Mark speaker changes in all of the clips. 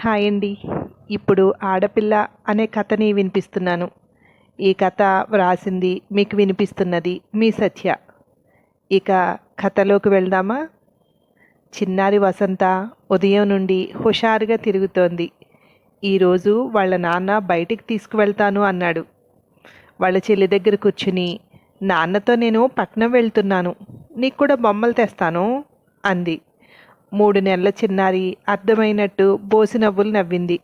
Speaker 1: Hi అండి. ఇప్పుడు ఆడపిల్ల అనే కథని వినిపిస్తున్నాను. ఈ కథ వ్రాసింది మీకు వినిపిస్తున్నది మీ సత్య. ఇక కథలోకి వెళ్దామా? చిన్నారి వసంత ఉదయం నుండి హుషారుగా తిరుగుతోంది. ఈరోజు వాళ్ళ నాన్న బయటికి తీసుకువెళ్తాను అన్నాడు. వాళ్ళ చెల్లి దగ్గర కూర్చుని నాన్నతో నేను పట్నం వెళ్తున్నాను. నీకు కూడా బొమ్మలు తెస్తాను? అంది. మూడు నెలల చిన్నారి అర్థమైనట్టు బోసి నవ్వులు నవ్వింది.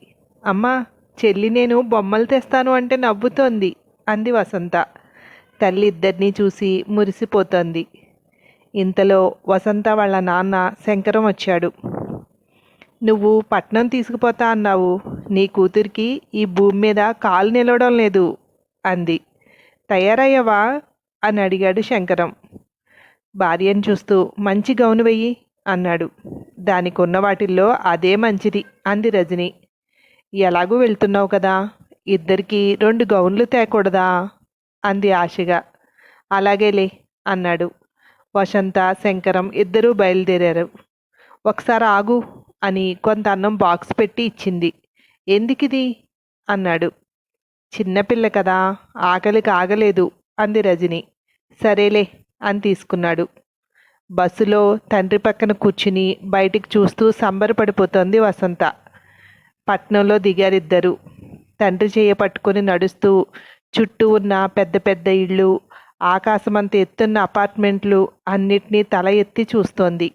Speaker 1: అమ్మా చెల్లి నేను బొమ్మలు తెస్తాను అంటే నవ్వుతోంది అంది వసంత. తల్లి ఇద్దరినీ చూసి మురిసిపోతోంది. ఇంతలో వసంత వాళ్ళ నాన్న శంకరం వచ్చాడు. నువ్వు పట్నం తీసుకుపోతా అన్నావు. నీ కూతురికి ఈ భూమి మీద కాలు నిలవడం లేదు అంది. తయారయ్యవా? అని అడిగాడు శంకరం. భార్యను చూస్తూ మంచి గౌను వెయ్యి. అన్నాడు. దానికున్న వాటిల్లో అదే మంచిది అంది రజని. ఎలాగూ వెళ్తున్నావు కదా? ఇద్దరికి రెండు గౌన్లు తేకూడదా? అంది ఆశగా. అలాగేలే అన్నాడు. వసంత శంకరం ఇద్దరూ బయలుదేరారు. ఒకసారి ఆగు అని కొంత అన్నం బాక్స్ పెట్టి ఇచ్చింది. ఎందుకిది? అన్నాడు. చిన్నపిల్ల కదా ఆకలికి ఆగలేదు అంది రజని. సరేలే అని తీసుకున్నాడు. బస్సులో తండ్రి పక్కన కూర్చుని బయటికి చూస్తూ సంబరపడిపోతోంది వసంత. పట్నంలో దిగారిద్దరు తండ్రి చేయ పట్టుకొని నడుస్తూ చుట్టూ ఉన్న పెద్ద పెద్ద ఇళ్ళు ఆకాశమంత ఎత్తున్న అపార్ట్మెంట్లు అన్నిటినీ తల ఎత్తి చూస్తోంది.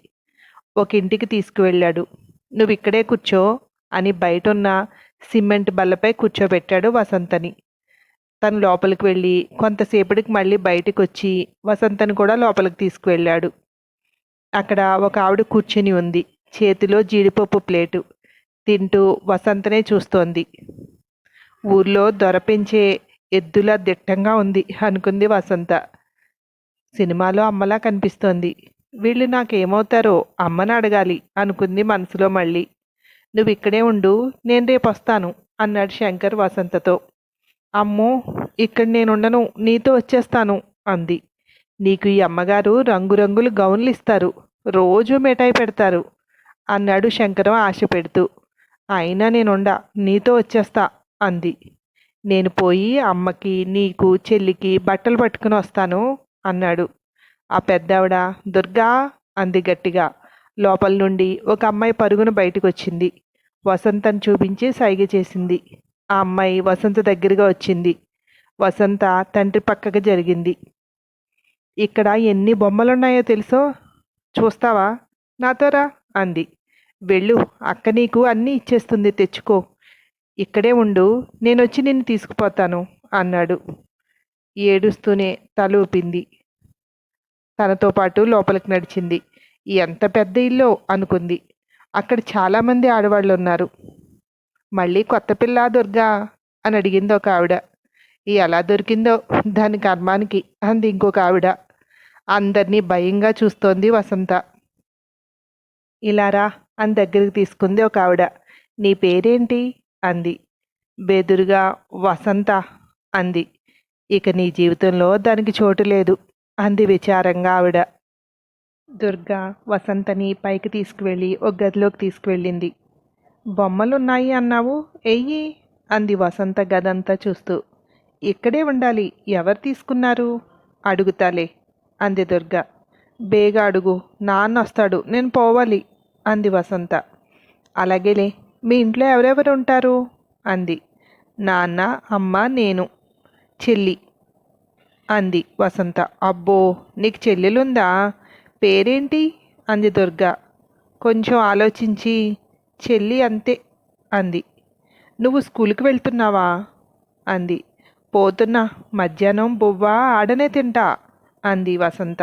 Speaker 1: ఒక ఇంటికి తీసుకువెళ్ళాడు. నువ్వు ఇక్కడే కూర్చో అని బయట ఉన్న సిమెంట్ బల్లపై కూర్చోబెట్టాడు వసంతని. తను లోపలికి వెళ్ళి కొంతసేపటికి మళ్ళీ బయటికి వచ్చి వసంతని కూడా లోపలికి తీసుకువెళ్ళాడు. అక్కడ ఒక ఆవిడ కూర్చుని ఉంది. చేతిలో జీడిపప్పు ప్లేటు. తింటూ వసంతనే చూస్తోంది. ఊర్లో దొరపించే ఎద్దులా దిట్టంగా ఉంది అనుకుంది వసంత. సినిమాలో అమ్మలా కనిపిస్తోంది. వీళ్ళు నాకేమవుతారో అమ్మని అడగాలి అనుకుంది మనసులో మళ్ళీ. నువ్వు ఇక్కడే ఉండు నేను రేపు వస్తాను అన్నాడు శంకర్ వసంతతో. అమ్మో ఇక్కడ నేనుండను నీతో వచ్చేస్తాను అంది. నీకు ఈ అమ్మగారు రంగురంగులు గౌన్లు ఇస్తారు రోజు మిఠాయి పెడతారు. అన్నాడు శంకరం ఆశ పెడుతూ. అయినా నేనుండా నీతో వచ్చేస్తా అంది. నేను పోయి అమ్మకి నీకు చెల్లికి బట్టలు పట్టుకుని వస్తాను అన్నాడు. ఆ పెద్దావిడ దుర్గా అంది గట్టిగా. లోపల నుండి ఒక అమ్మాయి పరుగున బయటకు వచ్చింది వసంతను చూపించి సైగ చేసింది. ఆ అమ్మాయి వసంత దగ్గరగా వచ్చింది. వసంత తండ్రి పక్కకు జరిగింది. ఇక్కడ ఎన్ని బొమ్మలున్నాయో తెలుసో? చూస్తావా? నాతో రా అంది. వెళ్ళు అక్క నీకు అన్నీ ఇచ్చేస్తుంది తెచ్చుకో. ఇక్కడే ఉండు నేను వచ్చి నిన్ను తీసుకుపోతాను అన్నాడు. ఏడుస్తూనే తల ఊపింది. తనతో పాటు లోపలికి నడిచింది. ఎంత పెద్ద ఇల్లు అనుకుంది. అక్కడ చాలామంది ఆడవాళ్ళు ఉన్నారు మళ్ళీ కొత్త పిల్ల దుర్గా? అని అడిగింది ఒక ఆవిడ. ఎలా దొరికిందో దాని కర్మానికి అంది ఇంకొక ఆవిడ. అందరినీ భయంగా చూస్తోంది వసంత. ఇలారా అని దగ్గరికి తీసుకుంది ఒక ఆవిడ. నీ పేరేంటి? అంది. బెదురుగా వసంత అంది. ఇక నీ జీవితంలో దానికి చోటు లేదు అంది విచారంగా ఆవిడ. దుర్గా వసంతని పైకి తీసుకువెళ్ళి ఒక గదిలోకి తీసుకువెళ్ళింది. బొమ్మలున్నాయి అన్నావు? ఎయ్యి అంది వసంత గదంతా చూస్తూ. ఇక్కడే ఉండాలి ఎవరు తీసుకున్నారు? అడుగుతాలే. అంది దుర్గ. బేగా అడుగు నాన్న వస్తాడు నేను పోవాలి అంది వసంత. అలాగేలే మీ ఇంట్లో ఎవరెవరు ఉంటారు? అంది. నాన్న అమ్మ నేను చెల్లి అంది వసంత. అబ్బో నీకు చెల్లెలుందా? పేరేంటి? అంది దుర్గ. కొంచెం ఆలోచించి చెల్లి అంతే అంది. నువ్వు స్కూల్కి వెళ్తున్నావా? అంది. పోతున్నా మధ్యాహ్నం బువ్వ ఆడనే తింటా అంది వసంత.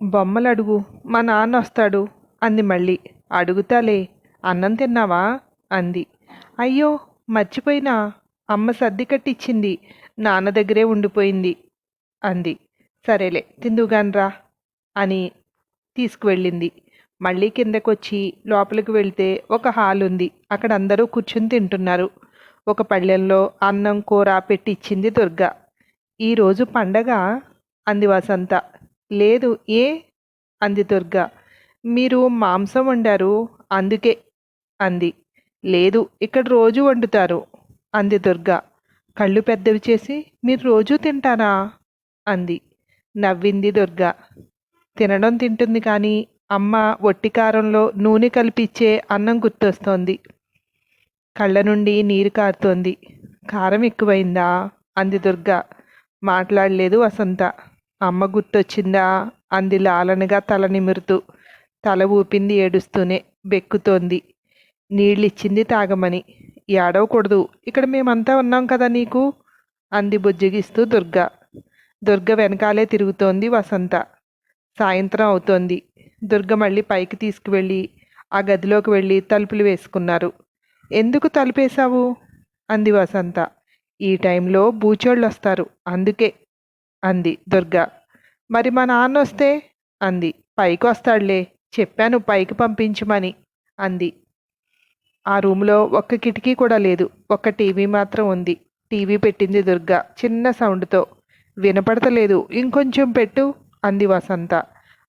Speaker 1: బొమ్మలు అడుగు మా నాన్న వస్తాడు అంది మళ్ళీ. అడుగుతాలే అన్నం తిన్నావా? అంది. అయ్యో మర్చిపోయినా అమ్మ సర్ది కట్టిచ్చింది నాన్న దగ్గరే ఉండిపోయింది అంది. సరేలే తిందుగానరా అని తీసుకువెళ్ళింది. మళ్ళీ కిందకొచ్చి లోపలికి వెళ్తే ఒక హాల్ ఉంది అక్కడ అందరూ కూర్చుని తింటున్నారు. ఒక పళ్ళెంలో అన్నం కూర పెట్టి ఇచ్చింది దుర్గ ఈరోజు పండగ? అంది వసంత. లేదు ఏ? అంది దుర్గ. మీరు మాంసం వండారు? అందుకే అంది. లేదు ఇక్కడ రోజు వండుతారు అంది దుర్గ. కళ్ళు పెద్దవి చేసి మీరు రోజూ తింటారా? అంది. నవ్వింది దుర్గ. తినడం తింటుంది కానీ అమ్మ వట్టి కారంలో నూనె కలిపిచ్చే అన్నం గుర్తొస్తోంది. కళ్ళ నుండి నీరు కారుతోంది. కారం ఎక్కువైందా? అంది దుర్గ. మాట్లాడలేదు వసంత. అమ్మ గుర్తొచ్చిందా? అంది లాలనగా తల నిమురుతూ. తల ఊపింది ఏడుస్తూనే బెక్కుతోంది. నీళ్ళిచ్చింది తాగమని. ఏడవకూడదు. ఇక్కడ మేమంతా ఉన్నాం కదా నీకు? అంది బుజ్జగిస్తూ దుర్గ. దుర్గ వెనకాలే తిరుగుతోంది వసంత. సాయంత్రం అవుతోంది. దుర్గ మళ్ళీ పైకి తీసుకువెళ్ళి ఆ గదిలోకి వెళ్ళి తలుపులు వేసుకున్నారు. ఎందుకు తలుపేశావు? అంది వసంత. ఈ టైంలో బూచోళ్ళు వస్తారు అందుకే అంది దుర్గ. మరి మా నాన్న వస్తే? అంది. పైకి వస్తాడులే. చెప్పాను పైకి పంపించమని అంది. ఆ రూమ్లో ఒక్క కిటికీ కూడా లేదు. ఒక్క టీవీ మాత్రం ఉంది. టీవీ పెట్టింది దుర్గ చిన్న సౌండ్తో. వినపడతలేదు. ఇంకొంచెం పెట్టు అంది వసంత.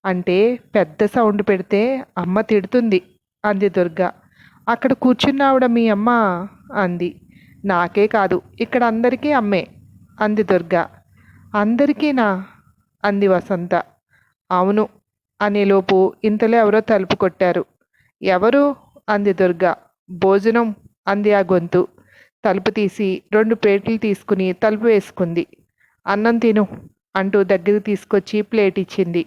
Speaker 1: అంటే పెద్ద సౌండ్ పెడితే అమ్మ తిడుతుంది అంది దుర్గ. అక్కడ కూర్చున్నావిడ మీ అమ్మ? అంది. నాకే కాదు. ఇక్కడ అందరికీ అమ్మే అంది దుర్గ. అందరికీనా అంది వసంత. అవును అనేలోపు ఇంతలో ఎవరో తలుపు కొట్టారు. ఎవరు? అంది దుర్గ. భోజనం? అంది ఆ గొంతు. తలుపు తీసి రెండు ప్లేట్లు తీసుకుని తలుపు వేసుకుంది. అన్నం తిను అంటూ దగ్గరికి తీసుకొచ్చి ప్లేట్ ఇచ్చింది.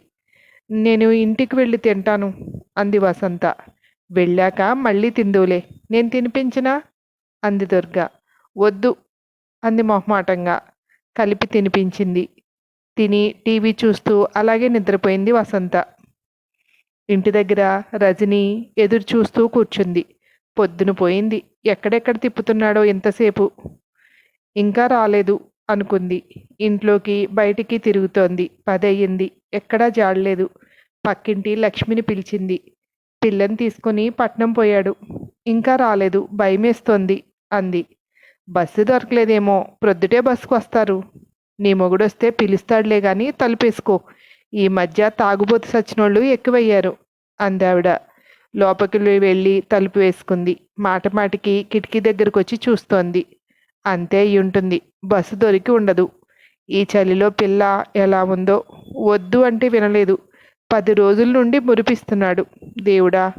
Speaker 1: నేను ఇంటికి వెళ్ళి తింటాను అంది వసంత. వెళ్ళాక మళ్ళీ తిందువులే. నేను తినిపించినా? అంది దుర్గ. వద్దు అంది మొహమాటంగా. కలిపి తినిపించింది. తిని టీవీ చూస్తూ అలాగే నిద్రపోయింది వసంత. ఇంటి దగ్గర రజని ఎదురు చూస్తూ కూర్చుంది. పొద్దున పోయింది. ఎక్కడెక్కడ తిప్పుతున్నాడో ఇంతసేపు? ఇంకా రాలేదు అనుకుంది. ఇంట్లోకి బయటికి తిరుగుతోంది. పదయ్యింది ఎక్కడా జాడలేదు పక్కింటి లక్ష్మిని పిలిచింది. పిల్లని తీసుకుని పట్నం పోయాడు. ఇంకా రాలేదు. భయమేస్తోంది అంది. బస్సు దొరకలేదేమో ప్రొద్దుటే బస్సుకు వస్తారు. నీ మొగుడొస్తే పిలుస్తాడులే గాని తలుపేసుకో. ఈ మధ్య తాగుబోతు సచ్చినోళ్ళు ఎక్కువయ్యారు అందావిడ. లోపలికి వెళ్ళి తలుపు వేసుకుంది. మాట మాటికి కిటికీ దగ్గరకు వచ్చి చూస్తోంది. అంతే ఉంటుంది బస్సు దొరికి ఉండదు. ఈ చలిలో పిల్ల ఎలా ఉందో వద్దు అంటే వినలేదు. పది రోజుల నుండి మురిపిస్తున్నాడు. దేవుడా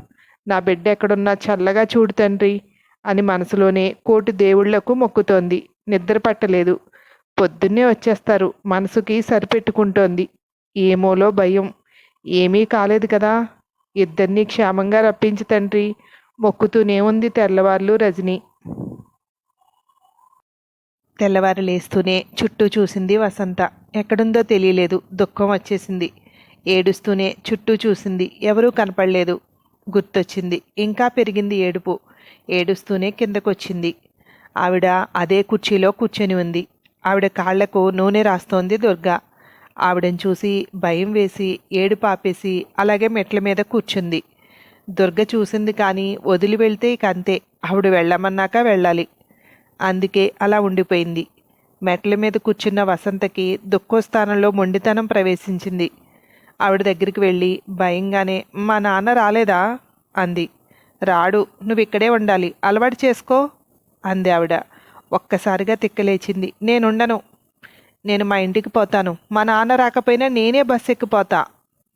Speaker 1: నా బిడ్డ ఎక్కడున్నా చల్లగా చూడు తండ్రి. అని మనసులోనే కోటి దేవుళ్ళకు మొక్కుతోంది. నిద్ర పట్టలేదు. పొద్దున్నే వచ్చేస్తారు. మనసుకి సరిపెట్టుకుంటోంది. ఏమోలో భయం. ఏమీ కాలేదు కదా. ఇద్దరినీ క్షేమంగా రప్పించి తండ్రి మొక్కుతూనే ఉంది తెల్లవార్లు రజని. తెల్లవారు లేస్తూనే చుట్టూ చూసింది వసంత. ఎక్కడుందో తెలియలేదు. దుఃఖం వచ్చేసింది. ఏడుస్తూనే చుట్టూ చూసింది. ఎవరూ కనపడలేదు. గుర్తొచ్చింది. ఇంకా పెరిగింది ఏడుపు. ఏడుస్తూనే కిందకొచ్చింది. ఆవిడ అదే కుర్చీలో కూర్చొని ఉంది. ఆవిడ కాళ్ళకు నూనె రాస్తోంది దుర్గా. ఆవిడని చూసి భయం వేసి ఏడు పాపేసి అలాగే మెట్ల మీద కూర్చుంది. దుర్గ చూసింది కానీ వదిలి వెళ్తే ఇక అంతే. ఆవిడ వెళ్ళమన్నాక వెళ్ళాలి. అందుకే అలా ఉండిపోయింది. మెట్ల మీద కూర్చున్న వసంతకి దుఃఖోస్థానంలో మొండితనం ప్రవేశించింది. ఆవిడ దగ్గరికి వెళ్ళి భయంగానే మా నాన్న రాలేదా? అంది. రాడు నువ్విక్కడే ఉండాలి అలవాటు చేసుకో అంది ఆవిడ. ఒక్కసారిగా తిక్కలేచింది నేనుండను. నేను మా ఇంటికి పోతాను. మా నాన్న రాకపోయినా నేనే బస్సు ఎక్కిపోతా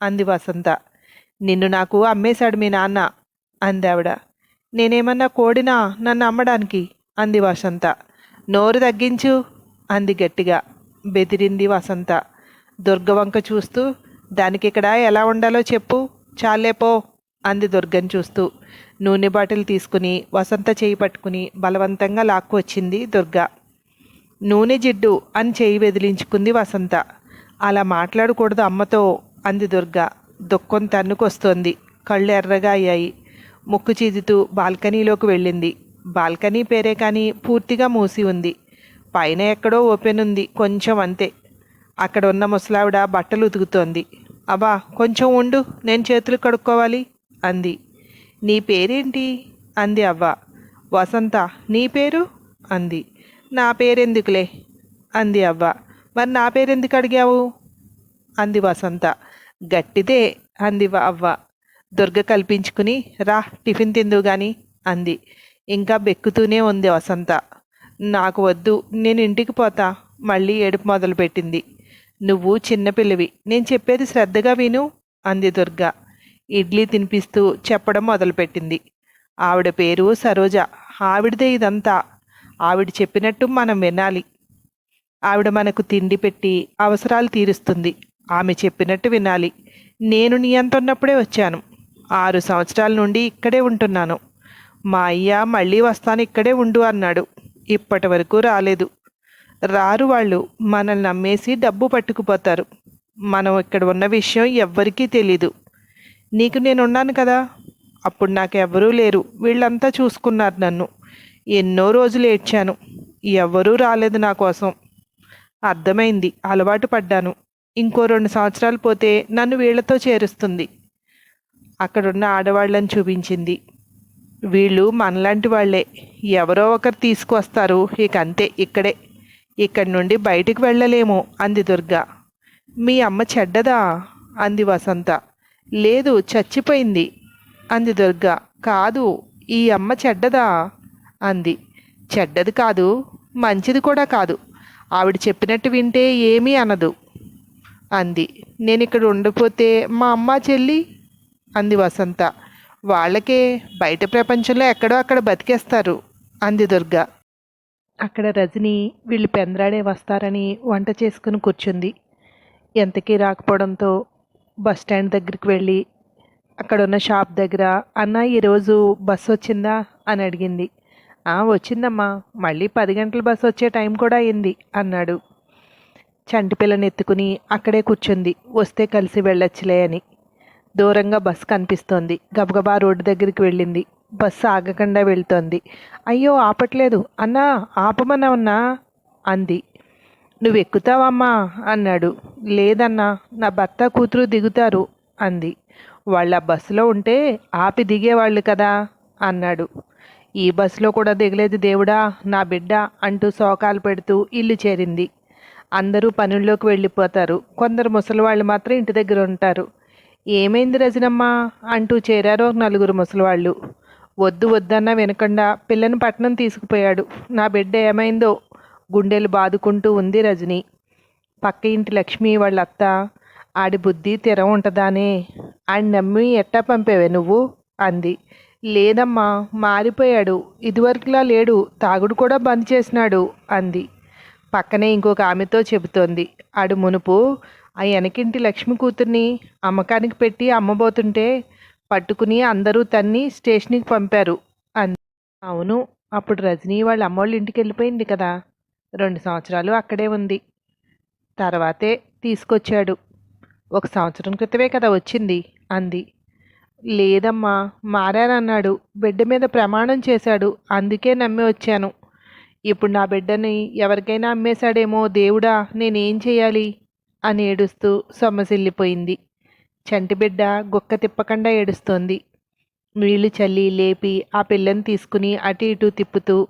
Speaker 1: అంది వసంత. నిన్ను నాకు అమ్మేశాడు మీ నాన్న అంది ఆవిడ. నేనేమన్నా కోడినా నన్ను అమ్మడానికి అంది వసంత. నోరు తగ్గించు అంది గట్టిగా. బెదిరింది వసంత. దుర్గవంక చూస్తూ దానికి ఇక్కడ ఎలా ఉండాలో చెప్పు చాలేపో అంది దుర్గని చూస్తూ. నూనె బాటిల్ తీసుకుని వసంత చేయి పట్టుకుని బలవంతంగా లాక్కు వచ్చింది దుర్గ. నూనె జిడ్డు అని చేయి వెదిలించుకుంది వసంత. అలా మాట్లాడకూడదు అమ్మతో అంది దుర్గ. దుఃఖం తన్నుకొస్తోంది. కళ్ళు ఎర్రగా అయ్యాయి. ముక్కు చీదుతూ బాల్కనీలోకి వెళ్ళింది. బాల్కనీ పేరే కానీ పూర్తిగా మూసి ఉంది. పైన ఎక్కడో ఓపెన్ ఉంది. కొంచెం అంతే. అక్కడ ఉన్న ముసలావిడ బట్టలు ఉతుకుతోంది. అబ్బా కొంచెం ఉండు. నేను చేతులు కడుక్కోవాలి అంది. నీ పేరేంటి? అంది అవ్వ. వసంత నీ పేరు? అంది. నా పేరెందుకులే? అంది అవ్వ. మరి నా పేరెందుకు అడిగావు? అంది వసంత. గట్టిదే అంది అవ్వ. దుర్గ కల్పించుకుని రా టిఫిన్ తిందువు గాని అంది. ఇంకా బెక్కుతూనే ఉంది వసంత. నాకు వద్దు నేను ఇంటికి పోతా మళ్ళీ ఏడుపు మొదలుపెట్టింది. నువ్వు చిన్నపిల్లవి నేను చెప్పేది శ్రద్ధగా విను అంది దుర్గా. ఇడ్లీ తినిపిస్తూ చెప్పడం మొదలుపెట్టింది. ఆవిడ పేరు సరోజ. ఆవిడదే ఇదంతా. ఆవిడ చెప్పినట్టు మనం వినాలి. ఆవిడ మనకు తిండి పెట్టి అవసరాలు తీరుస్తుంది. ఆమె చెప్పినట్టు వినాలి. నేను నీ అంత ఉన్నప్పుడే వచ్చాను. ఆరు సంవత్సరాల నుండి ఇక్కడే ఉంటున్నాను. మా అయ్య మళ్ళీ వస్తాను ఇక్కడే ఉండు అన్నాడు. ఇప్పటి వరకు రాలేదు. రారు వాళ్ళు. మనల్ని నమ్మేసి డబ్బు పట్టుకుపోతారు. మనం ఇక్కడ ఉన్న విషయం ఎవ్వరికీ తెలీదు. నీకు నేను ఉన్నాను కదా. అప్పుడు నాకు ఎవరూ లేరు. వీళ్ళంతా చూసుకున్నారు నన్ను. ఎన్నో రోజులు ఏడ్చాను. ఎవ్వరూ రాలేదు నా కోసం. అర్థమైంది. అలవాటు పడ్డాను. ఇంకో రెండు సంవత్సరాలు పోతే నన్ను వీళ్ళతో చేరుస్తుంది. అక్కడున్న ఆడవాళ్ళని చూపించింది. వీళ్ళు మనలాంటి వాళ్ళే. ఎవరో ఒకరు తీసుకువస్తారు ఇక అంతే. ఇక్కడే. ఇక్కడి నుండి బయటికి వెళ్ళలేము అంది దుర్గా. మీ అమ్మ చెడ్డదా? అంది వసంత. లేదు చచ్చిపోయింది. అంది దుర్గ. కాదు ఈ అమ్మ చెడ్డదా? అంది. చెడ్డది కాదు మంచిది కూడా కాదు. ఆవిడ చెప్పినట్టు వింటే ఏమీ అనదు. అంది. నేను ఇక్కడ ఉండిపోతే మా అమ్మ చెల్లి? అంది వసంత. వాళ్ళకే బయట ప్రపంచంలో ఎక్కడో అక్కడ బతికేస్తారు అంది దుర్గ. అక్కడ రజని వీళ్ళు పెందరాడే వస్తారని వంట చేసుకుని కూర్చుంది. ఎంతకీ రాకపోవడంతో బస్ స్టాండ్ దగ్గరికి వెళ్ళి అక్కడ ఉన్న షాప్ దగ్గర అన్న ఈరోజు బస్సు వచ్చిందా? అని అడిగింది. "ఆ, వచ్చిందమ్మా. మళ్ళీ పది గంటల బస్సు వచ్చే టైం కూడా అయింది అన్నాడు. చంటి పిల్లని ఎత్తుకుని అక్కడే కూర్చుంది. వస్తే కలిసి వెళ్ళొచ్చులే అని. దూరంగా బస్సు కనిపిస్తోంది. గబగబా రోడ్డు దగ్గరికి వెళ్ళింది. బస్సు ఆగకుండా వెళ్తోంది. అయ్యో ఆపట్లేదు. అన్నా ఆపమన్నావన్నా? అంది. నువ్వు ఎక్కుతావమ్మా అన్నాడు. లేదన్నా నా భర్త కూతురు దిగుతారు అంది. వాళ్ళ బస్సులో ఉంటే ఆపి దిగేవాళ్ళు కదా అన్నాడు. ఈ బస్సులో కూడా దిగలేదు దేవుడా నా బిడ్డ అంటూ శోకాలు పెడుతూ ఇల్లు చేరింది. అందరూ పనుల్లోకి వెళ్ళిపోతారు. కొందరు ముసలివాళ్ళు మాత్రం ఇంటి దగ్గర ఉంటారు. ఏమైంది రజనమ్మ? అంటూ చేరారు ఒక నలుగురు ముసలివాళ్ళు. వద్దు వద్దన్నా వినకుండా పిల్లని పట్నం తీసుకుపోయాడు. నా బిడ్డ ఏమైందో గుండెలు బాదుకుంటూ ఉంది రజని. పక్క ఇంటి లక్ష్మి వాళ్ళ అత్త ఆడి బుద్ధి తెర ఉంటదానే. ఆడి నమ్మి ఎట్టా పంపేవే నువ్వు? అంది. లేదమ్మా మారిపోయాడు. ఇదివరకులా లేడు. తాగుడు కూడా బంద్ చేసినాడు అంది. పక్కనే ఇంకొక ఆమెతో చెబుతోంది. ఆడు మునుపు ఆ వెనకింటి లక్ష్మి కూతుర్ని అమ్మకానికి పెట్టి అమ్మబోతుంటే పట్టుకుని అందరూ తన్ని స్టేషన్కి పంపారు అంది. అవును అప్పుడు రజనీ వాళ్ళ అమ్మోళ్ళ ఇంటికి వెళ్ళిపోయింది కదా. రెండు సంవత్సరాలు అక్కడే ఉంది. తర్వాతే తీసుకొచ్చాడు. ఒక సంవత్సరం క్రితమే కదా వచ్చింది అంది. లేదమ్మా మారానన్నాడు. బిడ్డ మీద ప్రమాణం చేశాడు. అందుకే నమ్మి వచ్చాను. ఇప్పుడు నా బిడ్డని ఎవరికైనా అమ్మేశాడేమో దేవుడా నేనేం చేయాలి? అని ఏడుస్తూ సొమ్మసిల్లిపోయింది. చంటి బిడ్డ గుక్క తిప్పకుండా ఏడుస్తోంది. నీళ్ళు చల్లి లేపి ఆ పిల్లని తీసుకుని అటు ఇటు తిప్పుతూ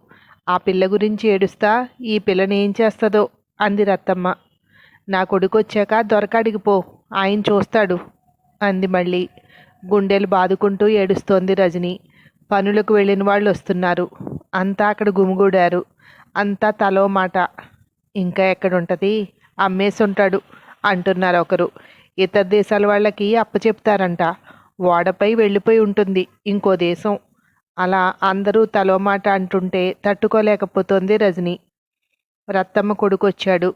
Speaker 1: ఆ పిల్ల గురించి ఏడుస్తా ఈ పిల్లని ఏం చేస్తుందో అంది రత్తమ్మ. నా కొడుకు వచ్చాక దొరకాడికి పో ఆయన చూస్తాడు అంది మళ్ళీ. గుండెలు బాదుకుంటూ ఏడుస్తోంది రజని. పనులకు వెళ్ళిన వాళ్ళు వస్తున్నారు. అంతా అక్కడ గుమిగూడారు. అంతా తలో మాట. ఇంకా ఎక్కడుంటుంది? అమ్మేసి ఉంటాడు అంటున్నారు ఒకరు. ఇతర దేశాల వాళ్ళకి అప్పచెప్తారంట. ఓడపై వెళ్ళిపోయి ఉంటుంది ఇంకో దేశం. అలా అందరూ తలో మాట అంటుంటే తట్టుకోలేకపోతోంది రజని. రత్తమ్మ కొడుకు వచ్చాడు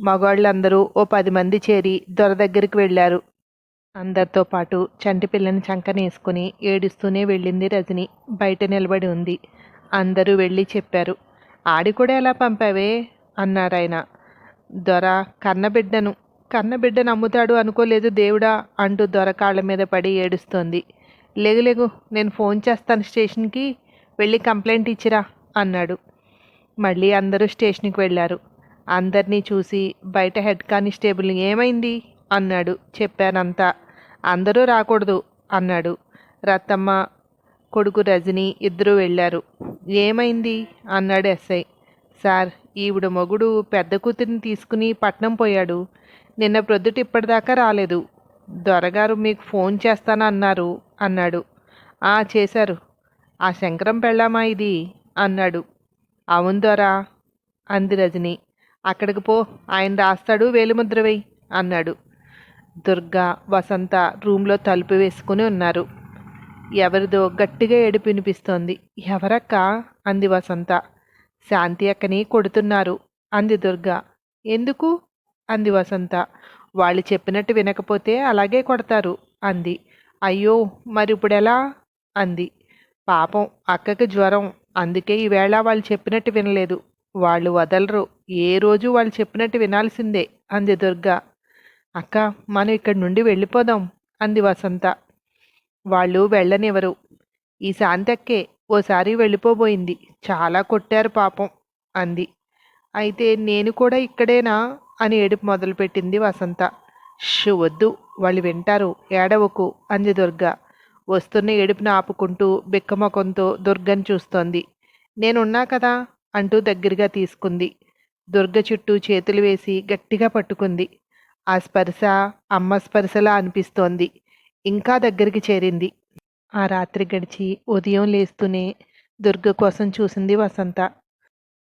Speaker 1: మగవాళ్ళందరూ ఓ పది మంది చేరి దొర దగ్గరికి వెళ్ళారు. అందరితో పాటు చంటి పిల్లని చంకనేసుకుని ఏడుస్తూనే వెళ్ళింది రజని. బయట నిలబడి ఉంది. అందరూ వెళ్ళి చెప్పారు. ఆడి కూడా ఎలా పంపావే? అన్నారాయన దొర కన్నబిడ్డను కన్నబిడ్డను అమ్ముతాడు అనుకోలేదు దేవుడా అంటూ దొర కాళ్ళ మీద పడి ఏడుస్తోంది. లేదు లేగు నేను ఫోన్ చేస్తాను స్టేషన్కి వెళ్ళి కంప్లైంట్ ఇచ్చిరా అన్నాడు. మళ్ళీ అందరూ స్టేషన్కి వెళ్ళారు. అందరినీ చూసి బయట హెడ్ కానిస్టేబుల్ ఏమైంది అన్నాడు. చెప్పానంతా. అందరూ రాకూడదు అన్నాడు. రత్తమ్మ కొడుకు రజని ఇద్దరూ వెళ్ళారు. ఏమైంది అన్నాడు ఎస్ఐ. సార్ ఈవిడ మొగుడు పెద్ద కూతురిని తీసుకుని పట్నం పోయాడు. నిన్న ప్రొద్దుట ఇప్పటిదాకా రాలేదు. దొరగారు మీకు ఫోన్ చేస్తానన్నారు. అన్నాడు. ఆ చేశారు. ఆ శంకరం పెళ్ళామా ఇది? అన్నాడు. అవును అంది రజని. అక్కడికి పో ఆయన రాస్తాడు వేలిముద్ర వేయి అన్నాడు. దుర్గా వసంత రూమ్లో తలుపు వేసుకుని ఉన్నారు. ఎవరిదో గట్టిగా ఏడుపు వినిపిస్తోంది. ఎవరక్క? అంది వసంత. శాంతి అక్కని కొడుతున్నారు అంది దుర్గా. ఎందుకు? అంది వసంత. వాళ్ళు చెప్పినట్టు వినకపోతే అలాగే కొడతారు అంది. అయ్యో మరి ఎలా అంది. పాపం అక్కకి జ్వరం. అందుకే ఈవేళ వాళ్ళు చెప్పినట్టు వినలేదు. వాళ్ళు వదలరు. ఏ రోజు వాళ్ళు చెప్పినట్టు వినాల్సిందే అంది దుర్గా. అక్క మనం ఇక్కడి నుండి వెళ్ళిపోదాం అంది వసంత. వాళ్ళు వెళ్ళనివ్వరు. ఈ శాంతక్కే ఓసారి వెళ్ళిపోబోయింది. చాలా కొట్టారు పాపం అంది. అయితే నేను కూడా ఇక్కడేనా? అని ఏడుపు మొదలుపెట్టింది వసంత. షు వద్దు. వాళ్ళు వింటారు ఏడవకు అంది దుర్గ. వస్తున్న ఏడుపును ఆపుకుంటూ బిక్కమొఖంతో దుర్గని చూస్తోంది. నేనున్నా కదా? అంటూ దగ్గరగా తీసుకుంది. దుర్గ చుట్టూ చేతులు వేసి గట్టిగా పట్టుకుంది. ఆ స్పర్శ అమ్మ స్పర్శలా అనిపిస్తోంది. ఇంకా దగ్గరికి చేరింది. ఆ రాత్రి గడిచి ఉదయం లేస్తూనే దుర్గ కోసం చూసింది వసంత.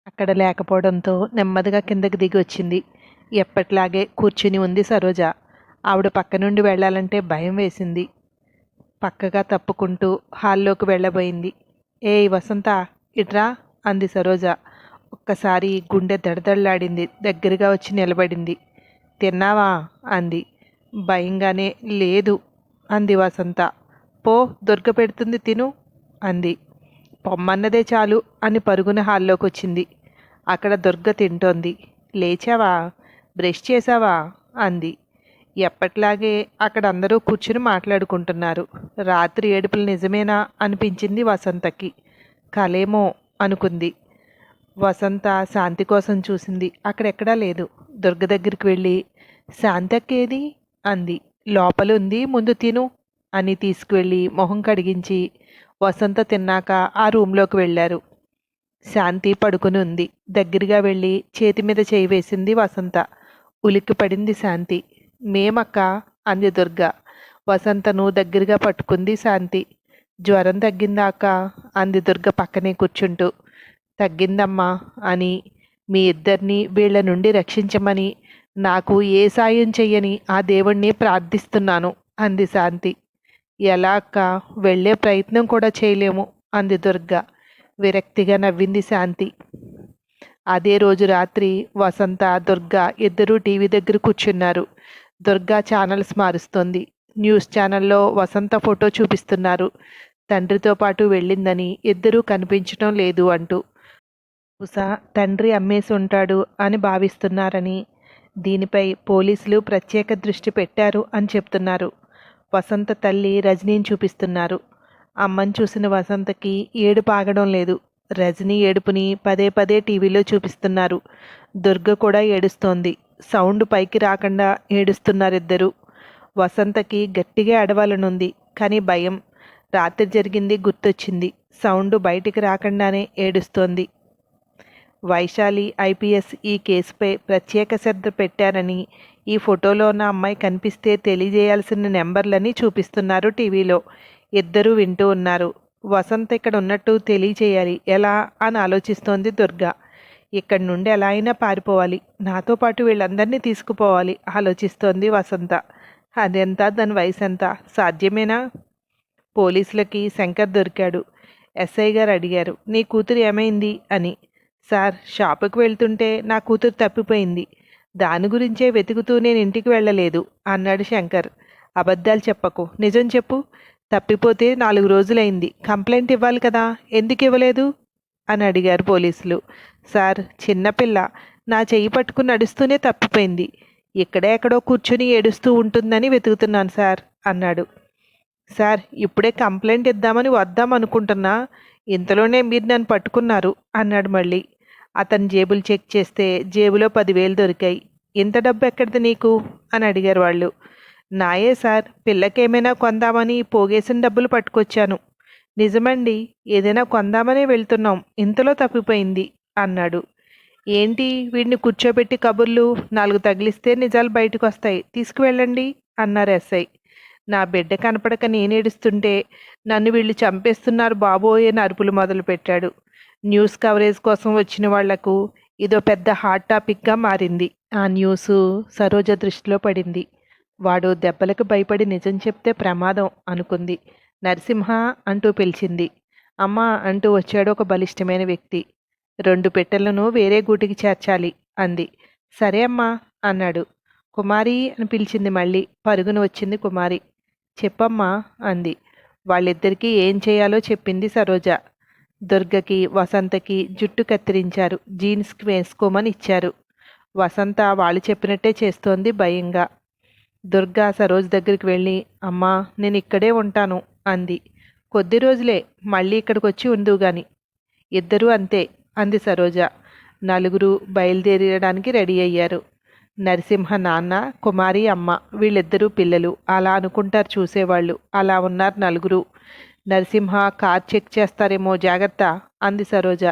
Speaker 1: అక్కడ లేకపోవడంతో నెమ్మదిగా కిందకి దిగి వచ్చింది. ఎప్పట్లాగే కూర్చుని ఉంది సరోజ. ఆవిడ పక్క నుండి వెళ్ళాలంటే భయం వేసింది. పక్కగా తప్పుకుంటూ హాల్లోకి వెళ్ళబోయింది. ఏ వసంత ఇట్రా అంది సరోజ. ఒక్కసారి గుండె దడదడలాడింది. దగ్గరగా వచ్చి నిలబడింది. తిన్నావా? అంది. భయంగానే లేదు అంది వసంత. పో దుర్గ పెడుతుంది తిను అంది. పొమ్మన్నదే చాలు అని పరుగున హాల్లోకి వచ్చింది అక్కడ దుర్గ తింటోంది. లేచావా? బ్రష్ చేసావా అంది. ఎప్పట్లాగే అక్కడ అందరూ కూర్చుని మాట్లాడుకుంటున్నారు. రాత్రి ఏడుపులు నిజమేనా అనిపించింది వసంతకి. కలేమో అనుకుంది. వసంత శాంతి కోసం చూసింది. అక్కడెక్కడా లేదు. దుర్గ దగ్గరికి వెళ్ళి శాంతక్కేది అంది. లోపల ఉంది ముందు తిను అని తీసుకువెళ్ళి మొహం కడిగించి వసంత తిన్నాక ఆ రూంలోకి వెళ్ళారు. శాంతి పడుకుని ఉంది. దగ్గరగా వెళ్ళి చేతి మీద చేయి వేసింది వసంత. ఉలిక్కి పడింది శాంతి. మేమక్క అంది దుర్గ. వసంతను దగ్గరగా పట్టుకుంది శాంతి. జ్వరం తగ్గిందాక అంది దుర్గ పక్కనే కూర్చుంటూ. తగ్గిందమ్మా అని మీ ఇద్దరిని వీళ్ళ నుండి రక్షించమని నాకు ఏ సాయం చెయ్యని ఆ దేవుణ్ణి ప్రార్థిస్తున్నాను అంది శాంతి. ఎలా అక్క వెళ్ళే ప్రయత్నం కూడా చేయలేము అంది దుర్గ విరక్తిగా నవ్వింది శాంతి. అదే రోజు రాత్రి వసంత దుర్గ ఇద్దరూ టీవీ దగ్గర కూర్చున్నారు. దుర్గా ఛానల్స్ మారుస్తోంది. న్యూస్ ఛానల్లో వసంత ఫోటో చూపిస్తున్నారు. తండ్రితో పాటు వెళ్ళిందని ఇద్దరూ కనిపించడం లేదు అంటూ. బహుశా తండ్రి అమ్మేసి ఉంటాడు అని భావిస్తున్నారని. దీనిపై పోలీసులు ప్రత్యేక దృష్టి పెట్టారు అని చెప్తున్నారు. వసంత తల్లి రజనీని చూపిస్తున్నారు. అమ్మని చూసిన వసంతకి ఏడు పాగడం లేదు. రజనీ ఏడుపుని పదే పదే టీవీలో చూపిస్తున్నారు. దుర్గ కూడా ఏడుస్తోంది. సౌండ్ పైకి రాకుండా ఏడుస్తున్నారిద్దరూ. వసంతకి గట్టిగా అడవాలనుంది కానీ భయం. రాత్రి జరిగింది గుర్తొచ్చింది. సౌండ్ బయటికి రాకుండానే ఏడుస్తోంది. వైశాలి ఐపీఎస్ ఈ కేసుపై ప్రత్యేక శ్రద్ధ పెట్టారని ఈ ఫోటోలో ఉన్న అమ్మాయి కనిపిస్తే తెలియజేయాల్సిన నెంబర్లని చూపిస్తున్నారు టీవీలో. ఇద్దరూ వింటూ ఉన్నారు. వసంత్ ఇక్కడ ఉన్నట్టు తెలియచేయాలి ఎలా అని ఆలోచిస్తోంది దుర్గా. ఇక్కడి నుండి ఎలా అయినా పారిపోవాలి. నాతో పాటు వీళ్ళందరినీ తీసుకుపోవాలి. ఆలోచిస్తోంది వసంత. అదెంత? దాని వయసు ఎంత సాధ్యమేనా? పోలీసులకి శంకర్ దొరికాడు. ఎస్ఐ గారు అడిగారు. నీ కూతురు ఏమైంది? అని. సార్ షాపుకు వెళ్తుంటే నా కూతురు తప్పిపోయింది. దాని గురించే వెతుకుతూ నేను ఇంటికి వెళ్ళలేదు అన్నాడు శంకర్. అబద్ధాలు చెప్పకు. నిజం చెప్పు. తప్పిపోతే నాలుగు రోజులైంది. కంప్లైంట్ ఇవ్వాలి కదా? ఎందుకు ఇవ్వలేదు? అని అడిగారు పోలీసులు. సార్ చిన్నపిల్ల నా చెయ్యి పట్టుకుని నడుస్తూనే తప్పిపోయింది. ఇక్కడే ఎక్కడో కూర్చుని ఏడుస్తూ ఉంటుందని వెతుకుతున్నాను సార్ అన్నాడు. సార్ ఇప్పుడే కంప్లైంట్ ఇద్దామని వద్దాం అనుకుంటున్నా. ఇంతలోనే మీరు నన్ను పట్టుకున్నారు అన్నాడు మళ్ళీ. అతని జేబులు చెక్ చేస్తే జేబులో పదివేలు దొరికాయి. ఇంత డబ్బు ఎక్కడిది నీకు? అని అడిగారు వాళ్ళు. నాయే సార్ పిల్లకేమైనా కొందామని పోగేసిన డబ్బులు పట్టుకొచ్చాను. నిజమండి ఏదైనా కొందామనే వెళ్తున్నాం. ఇంతలో తప్పిపోయింది. అన్నాడు. ఏంటి? వీడిని కూర్చోబెట్టి కబుర్లు నాలుగు తగిలిస్తే నిజాలు బయటకు వస్తాయి తీసుకువెళ్ళండి అన్నారు ఎస్ఐ. నా బిడ్డ కనపడక నేనేడుస్తుంటే నన్ను వీళ్ళు చంపేస్తున్నారు బాబోయ్ అని అరుపులు మొదలుపెట్టాడు. న్యూస్ కవరేజ్ కోసం వచ్చిన వాళ్ళకు ఇదో పెద్ద హాట్ టాపిక్గా మారింది. ఆ న్యూస్ సరోజ దృష్టిలో పడింది. వాడు దెబ్బలకు భయపడి నిజం చెప్తే ప్రమాదం అనుకుంది. నరసింహ అంటూ పిలిచింది. అమ్మా అంటూ వచ్చాడు ఒక బలిష్టమైన వ్యక్తి. రెండు పెట్టెలను వేరే గూటికి చేర్చాలి అంది. సరే అమ్మా అన్నాడు. కుమారి అని పిలిచింది మళ్ళీ. పరుగున వచ్చింది కుమారి. చెప్పమ్మా అంది. వాళ్ళిద్దరికీ ఏం చేయాలో చెప్పింది సరోజ. దుర్గకి వసంతకి జుట్టు కత్తిరించారు. జీన్స్కి వేసుకోమని ఇచ్చారు. వసంత వాళ్ళు చెప్పినట్టే చేస్తోంది భయంగా. దుర్గా సరోజ్ దగ్గరికి వెళ్ళి అమ్మా నేను ఇక్కడే ఉంటాను అంది. కొద్ది రోజులే మళ్ళీ ఇక్కడికి వచ్చి ఉండు గాని. ఇద్దరూ అంతే. అంది సరోజ. నలుగురు బయలుదేరడానికి రెడీ అయ్యారు. నరసింహ నాన్న కుమారి అమ్మ వీళ్ళిద్దరూ పిల్లలు. అలా అనుకుంటారు చూసేవాళ్ళు. అలా ఉన్నారు నలుగురు. నరసింహ కార్ చెక్ చేస్తారేమో జాగ్రత్త అంది సరోజ.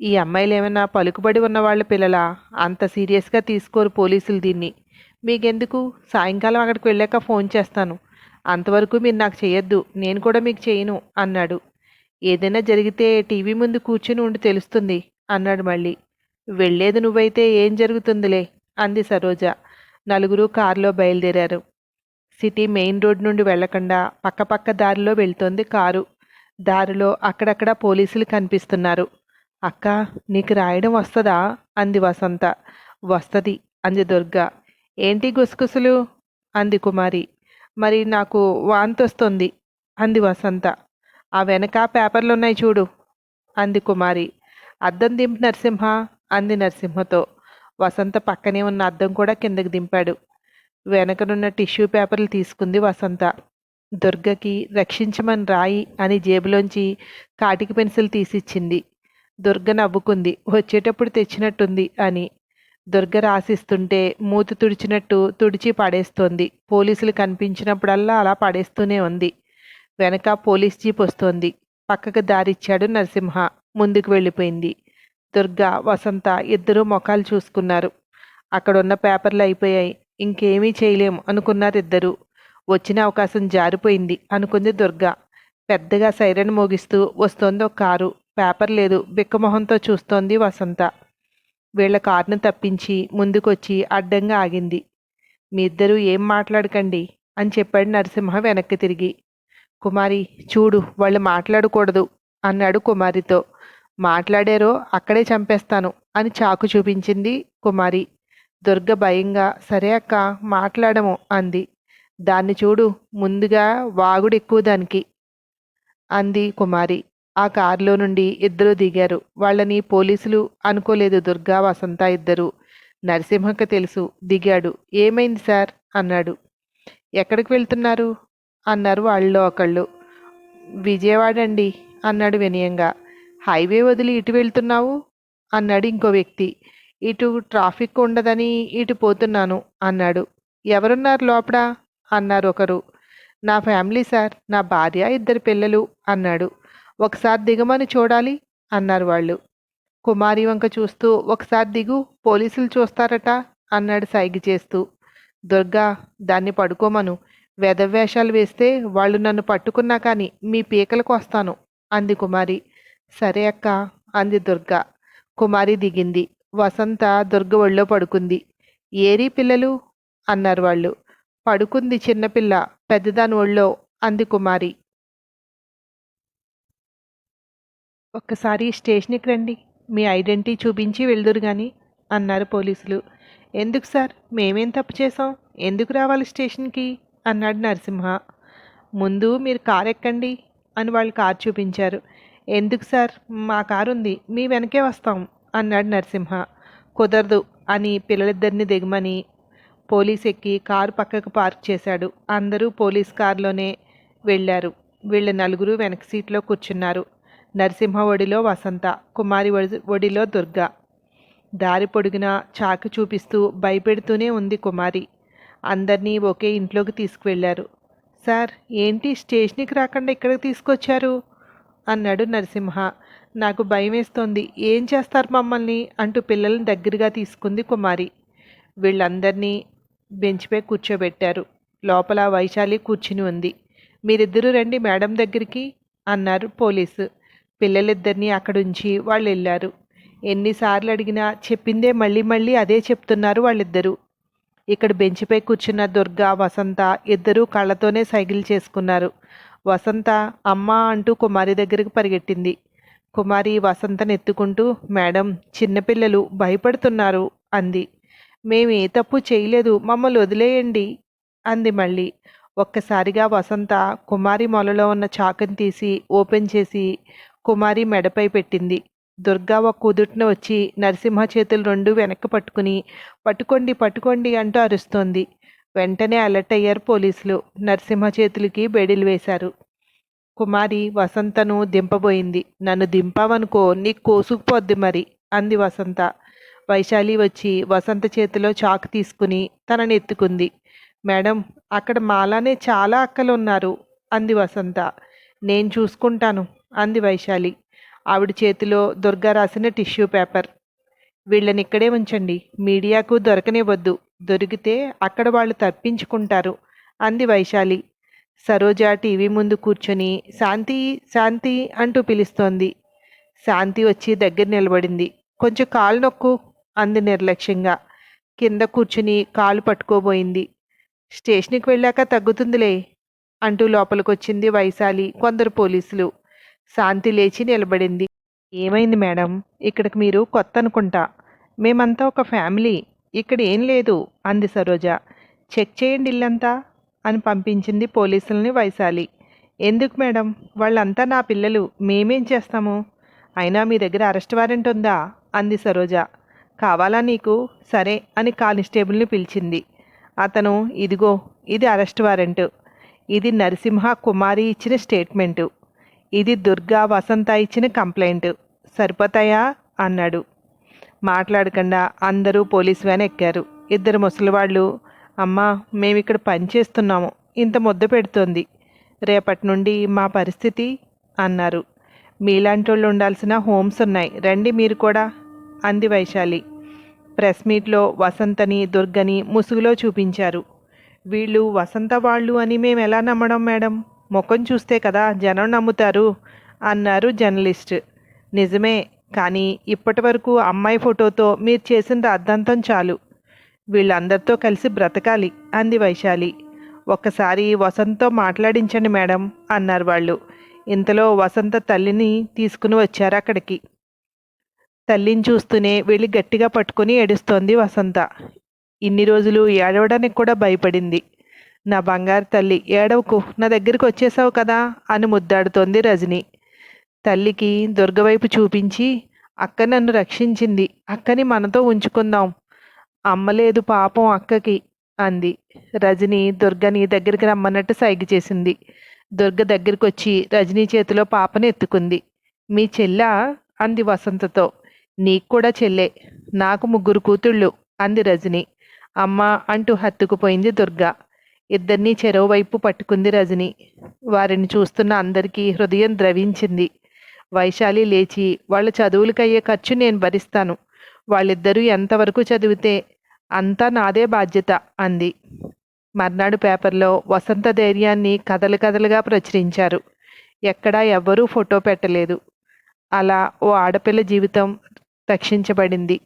Speaker 1: ఈ అమ్మాయిలు ఏమైనా పలుకుబడి ఉన్న వాళ్ళ పిల్లలా? అంత సీరియస్గా తీసుకోరు పోలీసులు దీన్ని. మీకెందుకు? సాయంకాలం అక్కడికి వెళ్ళాక ఫోన్ చేస్తాను. అంతవరకు మీరు నాకు చేయొద్దు. నేను కూడా మీకు చేయను అన్నాడు. ఏదైనా జరిగితే టీవీ ముందు కూర్చుని ఉండి తెలుస్తుంది అన్నాడు మళ్ళీ. వెళ్ళేది నువ్వైతే ఏం జరుగుతుందిలే అంది సరోజ. నలుగురు కారులో బయలుదేరారు. సిటీ మెయిన్ రోడ్ నుండి వెళ్ళకుండా పక్కపక్క దారిలో వెళ్తోంది కారు. దారిలో అక్కడక్కడ పోలీసులు కనిపిస్తున్నారు. అక్క నీకు రాయడం వస్తుందా? అంది వసంత. వస్తుంది అంది దుర్గా. ఏంటి గుసగుసలు? అంది కుమారి. మరి నాకు వాంతొస్తుంది అంది వసంత. ఆ వెనక పేపర్లు ఉన్నాయి చూడు. అంది కుమారి. అద్దం దింపు నరసింహ అంది నరసింహతో. వసంత పక్కనే ఉన్న అద్దం కూడా కిందకి దింపాడు. వెనకనున్న టిష్యూ పేపర్లు తీసుకుంది వసంత. దుర్గకి రక్షించమని రాయి అని జేబులోంచి కాటికి పెన్సిల్ తీసిచ్చింది. దుర్గ నవ్వుకుంది. వచ్చేటప్పుడు తెచ్చినట్టుంది అని. దుర్గ రాసిస్తుంటే మూతి తుడిచినట్టు తుడిచి పడేస్తోంది. పోలీసులు కనిపించినప్పుడల్లా అలా పడేస్తూనే ఉంది. వెనక పోలీస్ జీప్ వస్తోంది. పక్కకు దారిచ్చాడు నరసింహ. ముందుకు వెళ్ళిపోయింది. దుర్గా వసంత ఇద్దరూ మొఖాలు చూసుకున్నారు. అక్కడున్న పేపర్లు అయిపోయాయి. ఇంకేమీ చేయలేం అనుకున్నారు ఇద్దరు వచ్చిన అవకాశం జారిపోయింది అనుకుంది దుర్గా. పెద్దగా సైరన్ మోగిస్తూ వస్తోంది ఒక కారు. పేపర్ లేదు. బిక్కమొహంతో చూస్తోంది వసంత. వీళ్ళ కారును తప్పించి ముందుకొచ్చి అడ్డంగా ఆగింది. మీ ఇద్దరూ ఏం మాట్లాడకండి అని చెప్పాడు నరసింహ వెనక్కి తిరిగి. కుమారి చూడు వాళ్ళు మాట్లాడకూడదు అన్నాడు కుమారితో. మాట్లాడారో అక్కడే చంపేస్తాను అని చాకు చూపించింది కుమారి. దుర్గ భయంగా సరే అక్క మాట్లాడము అంది. దాన్ని చూడు ముందుగా వాగుడు ఎక్కువ దానికి అంది కుమారి. ఆ కారులో నుండి ఇద్దరు దిగారు. వాళ్ళని పోలీసులు అనుకోలేదు దుర్గా వసంత ఇద్దరు. నరసింహకు తెలుసు దిగాడు. ఏమైంది సార్? అన్నాడు. ఎక్కడికి వెళ్తున్నారు? అన్నారు వాళ్ళలో ఒకళ్ళు. విజయవాడ అండి అన్నాడు వినయంగా. హైవే వదిలి ఇటు వెళ్తున్నావు? అన్నాడు ఇంకో వ్యక్తి. ఇటు ట్రాఫిక్ ఉండదని ఇటు పోతున్నాను అన్నాడు. ఎవరున్నారు లోపల అన్నారు ఒకరు. నా ఫ్యామిలీ సార్ నా భార్య ఇద్దరు పిల్లలు అన్నాడు. ఒకసారి దిగమని చూడాలి అన్నారు వాళ్ళు. కుమారి వంక చూస్తూ ఒకసారి దిగు పోలీసులు చూస్తారట అన్నాడు సైగ చేస్తూ. దుర్గా దాన్ని పడుకోమను. వెధవేషాలు వేస్తే వాళ్ళు నన్ను పట్టుకున్నా కానీ మీ పీకలకు వస్తాను అంది కుమారి. సరే అక్క అంది దుర్గ. కుమారి దిగింది. వసంత దుర్గ ఒళ్ళో పడుకుంది. ఏరీ పిల్లలు? అన్నారు వాళ్ళు. పడుకుంది చిన్నపిల్ల పెద్దదాని ఒళ్ళో అంది కుమారి. ఒక్కసారి స్టేషన్కి రండి. మీ ఐడెంటిటీ చూపించి వెళ్దురు కానీ అన్నారు పోలీసులు. ఎందుకు సార్? మేమేం తప్పు చేసాం ఎందుకు రావాలి స్టేషన్కి? అన్నాడు నరసింహ. ముందు మీరు కారు ఎక్కండి అని వాళ్ళు కారు చూపించారు. ఎందుకు సార్? మా కారు ఉంది మీ వెనకే వస్తాం అన్నాడు నరసింహ. కుదరదు అని పిల్లలిద్దరిని దిగమని పోలీస్ ఎక్కి కారు పక్కకు పార్క్ చేశాడు. అందరూ పోలీస్ కారులోనే వెళ్ళారు. వీళ్ళ నలుగురు వెనక సీట్లో కూర్చున్నారు. నరసింహ ఒడిలో వసంత కుమారి ఒడి ఒడిలో దుర్గ. దారి పొడిగిన చాకు చూపిస్తూ భయపెడుతూనే ఉంది కుమారి. అందరినీ ఒకే ఇంట్లోకి తీసుకువెళ్ళారు. సార్ ఏంటి స్టేషన్కి రాకుండా ఇక్కడికి తీసుకొచ్చారు? అన్నాడు నరసింహ. నాకు భయం వేస్తోంది ఏం చేస్తారు మమ్మల్ని? అంటూ పిల్లల్ని దగ్గరగా తీసుకుంది కుమారి. వీళ్ళందరినీ బెంచ్పై కూర్చోబెట్టారు. లోపల వైశాలి కూర్చుని ఉంది. మీరిద్దరూ రండి మేడం దగ్గరికి అన్నారు పోలీసు. పిల్లలిద్దరినీ అక్కడుంచి వాళ్ళు వెళ్ళారు ఎన్నిసార్లు అడిగినా చెప్పిందే మళ్ళీ మళ్ళీ అదే చెప్తున్నారు వాళ్ళిద్దరూ. ఇక్కడ బెంచిపై కూర్చున్న దుర్గా వసంత ఇద్దరూ కళ్ళతోనే సైకిల్ చేసుకున్నారు. వసంత అమ్మ అంటూ కుమారి దగ్గరికి పరిగెట్టింది. కుమారి వసంతను ఎత్తుకుంటూ మేడం చిన్నపిల్లలు భయపడుతున్నారు అంది. మేము ఏ తప్పు చేయలేదు మమ్మల్ని వదిలేయండి అంది మళ్ళీ. ఒక్కసారిగా వసంత కుమారి మొలలో ఉన్న చాకుని తీసి ఓపెన్ చేసి కుమారి మెడపై పెట్టింది. దుర్గా ఒక కుదుటిన వచ్చి నరసింహ చేతులు రెండు వెనక్కి పట్టుకుని పట్టుకోండి పట్టుకోండి అంటూ అరుస్తోంది. వెంటనే అలర్ట్ అయ్యారు పోలీసులు. నరసింహ చేతులకి బెడిలు వేశారు. కుమారి వసంతను దింపబోయింది. నన్ను దింపావనుకో నీకు కోసుకుపోద్ది మరి అంది వసంత. వైశాలి వచ్చి వసంత చేతిలో చాకు తీసుకుని తనని ఎత్తుకుంది. మేడం అక్కడ మాలానే చాలా అక్కలు ఉన్నారు అంది వసంత. నేను చూసుకుంటాను అంది వైశాలి. ఆవిడ చేతిలో దుర్గా రాసిన టిష్యూ పేపర్. వీళ్ళని ఇక్కడే ఉంచండి. మీడియాకు దొరకనివ్వద్దు. దొరికితే అక్కడ వాళ్ళు తప్పించుకుంటారు. అంది వైశాలి. సరోజ టీవీ ముందు కూర్చొని శాంతి శాంతి అంటూ పిలుస్తోంది. శాంతి వచ్చి దగ్గర నిలబడింది. కొంచెం కాలు నొక్కు అంది నిర్లక్ష్యంగా. కింద కూర్చుని కాలు పట్టుకోబోయింది. స్టేషన్కి వెళ్ళాక తగ్గుతుందిలే అంటూ లోపలికొచ్చింది వైశాలి కొందరు పోలీసులు. శాంతి లేచి నిలబడింది. ఏమైంది మేడం? ఇక్కడికి మీరు కొత్త అనుకుంటా మేమంతా ఒక ఫ్యామిలీ. ఇక్కడ ఏం లేదు అంది సరోజ. చెక్ చేయండి ఇల్లంతా అని పంపించింది పోలీసుల్ని వైశాలి. ఎందుకు మేడం? వాళ్ళంతా నా పిల్లలు. మేమేం చేస్తాము? అయినా మీ దగ్గర అరెస్ట్ వారెంట్ ఉందా? అంది సరోజ. కావాలా నీకు? సరే అని కానిస్టేబుల్ని పిలిచింది. అతను ఇదిగో ఇది అరెస్ట్ వారెంట్. ఇది నరసింహ కుమారి ఇచ్చిన స్టేట్మెంటు. ఇది దుర్గా వసంత ఇచ్చిన కంప్లైంట్. సరిపోతాయా? అన్నాడు. మాట్లాడకుండా అందరూ పోలీస్ వ్యాన్ ఎక్కారు. ఇద్దరు ముసలివాళ్ళు అమ్మా మేమిక్కడ పని చేస్తున్నాము. ఇంత ముద్ద పెడుతోంది. రేపటి నుండి మా పరిస్థితి అన్నారు. మీలాంటి వాళ్ళు ఉండాల్సిన హోమ్స్ ఉన్నాయి. రండి మీరు కూడా అంది వైశాలి. ప్రెస్ మీట్లో వసంతని దుర్గని ముసుగులో చూపించారు. వీళ్ళు వసంత వాళ్ళు అని మేము ఎలా నమ్మడం మేడం? ముఖం చూస్తే కదా జనం నమ్ముతారు అన్నారు జర్నలిస్ట్. నిజమే కానీ ఇప్పటి వరకు అమ్మాయి ఫోటోతో మీరు చేసిన అర్థంతం చాలు. వీళ్ళందరితో కలిసి బ్రతకాలి అంది వైశాలి. ఒక్కసారి వసంత్తో మాట్లాడించండి మేడం అన్నారు వాళ్ళు. ఇంతలో వసంత తల్లిని తీసుకుని వచ్చారు అక్కడికి. తల్లిని చూస్తూనే వెళ్ళి గట్టిగా పట్టుకుని ఏడుస్తోంది వసంత. ఇన్ని రోజులు ఏడవడానికి కూడా భయపడింది. నా బంగారు తల్లి ఏడవకు నా దగ్గరికి వచ్చేసావు కదా అని ముద్దాడుతోంది రజని. తల్లికి దుర్గవైపు చూపించి అక్క నన్ను రక్షించింది అక్కని మనతో ఉంచుకుందాం. అమ్మలేదు పాపం అక్కకి అంది. రజని దుర్గని దగ్గరికి రమ్మన్నట్టు సైగ చేసింది. దుర్గ దగ్గరికి వచ్చి రజనీ చేతిలో పాపని ఎత్తుకుంది. మీ చెల్ల? అంది వసంతతో. నీకు కూడా చెల్లె నాకు ముగ్గురు కూతుళ్ళు అంది రజని. అమ్మ అంటూ హత్తుకుపోయింది దుర్గ. ఇద్దరినీ చెరోవైపు పట్టుకుంది రజని. వారిని చూస్తున్న అందరికీ హృదయం ద్రవించింది. వైశాలి లేచి వాళ్ళ చదువులకయ్యే ఖర్చు నేను భరిస్తాను. వాళ్ళిద్దరూ ఎంతవరకు చదివితే అంతా నాదే బాధ్యత అంది. మర్నాడు పేపర్లో వసంత ధైర్యాన్ని కథలు కథలుగా ప్రచురించారు. ఎక్కడా ఎవ్వరూ ఫోటో పెట్టలేదు. అలా ఓ ఆడపిల్ల జీవితం రక్షించబడింది.